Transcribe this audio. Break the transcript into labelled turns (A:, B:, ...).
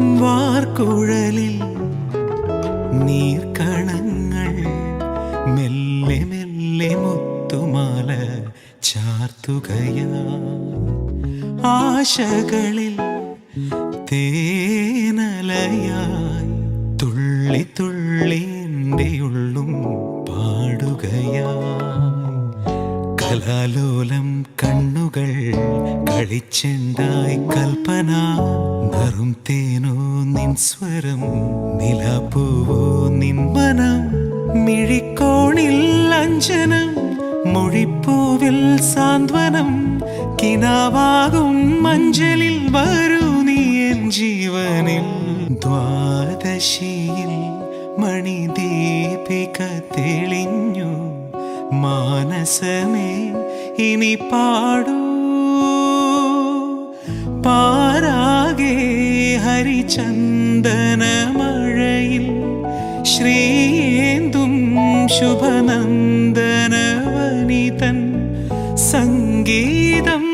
A: മാർക്കുഴലിൽ നീർക്കണങ്ങൾ മെല്ലെ മെല്ലെ മുത്തുമാല ചാർത്തുകയാ. ആശകളിൽ തേനലയായി തുള്ളി തുള്ളി എന്റെ ഉള്ളും പാടുകയായി കലാലോലം കണ്ണുകൾ കളിച്ചെണ്ടായി കൽപ്പന. നറും തേനോ നിൻ സ്വരം നിലപ്പൂവോ നിൻ മനം മിഴിക്കോണിൽ അഞ്ജനം മൊഴിപ്പൂവിൽ സാന്ത്വനം കിനാവാകും മഞ്ചലിൽ വരൂ നീ എൻ ജീവനിൽ. ദ്വാദശിയിൽ മണിദീപിക തെളിഞ്ഞു മാനസമേ ഇനി പാടൂ. പാരാകെ ഹരിചന്ദനമഴയിൽ ശ്രീയേന്തും ശുഭനന്ദനവനിതൻ സംഗീതം